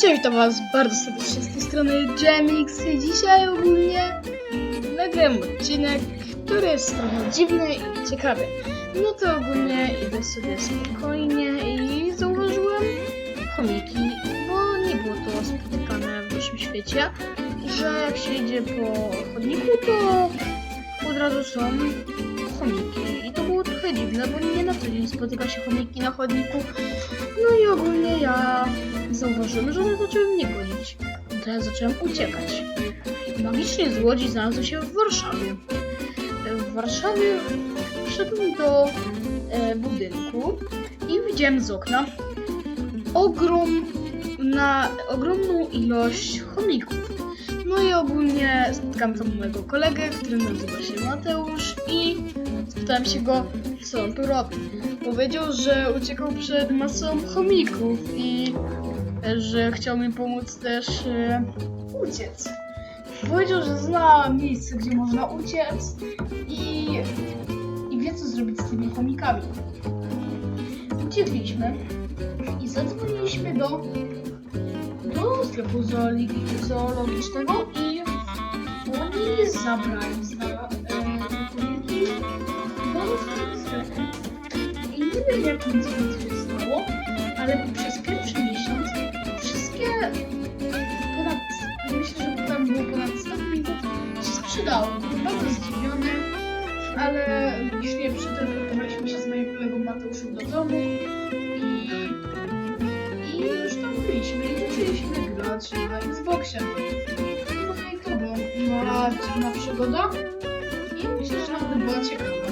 Cześć, witam was bardzo serdecznie z tej strony Jamix i dzisiaj ogólnie nagram odcinek, który jest trochę dziwny i ciekawy. No to ogólnie idę sobie spokojnie i zauważyłem chomiki, bo nie było to spotykane w naszym świecie, że jak się idzie po chodniku, to od razu są chomiki. I to trochę dziwne, bo nie na co dzień spotyka się chomiki na chodniku. No i ogólnie ja zauważyłem, że zaczęły mnie gonić. No ja zacząłem uciekać. Magicznie z Łodzi znalazłem się w Warszawie. W Warszawie wszedłem do e, budynku i widziałem z okna ogrom, na, ogromną ilość chomików. No i ogólnie spotkałem tam mojego kolegę, który nazywa się Mateusz i spytałem się go, co on tu robi. Powiedział, że uciekał przed masą chomików i e, że chciał mi pomóc też e, uciec. Powiedział, że zna miejsce, gdzie można uciec i, i wie, co zrobić z tymi chomikami. Uciekliśmy i zadzwoniliśmy do, do sklepu zoologi- zoologicznego i oni zabrali za wiem jak nic więcej stało, ale przez pierwszy miesiąc wszystkie ponad, myślę, że tam było ponad 100 filmików się sprzedało. Byłem bardzo zdziwiony, ale już nie przetelefonowaliśmy się z moim kolegą Mateuszem do domu i, i już tam byliśmy i zaczęliśmy grać na Xboxie. No i to była dziwna przygoda i myślę, że nawet była ciekawa.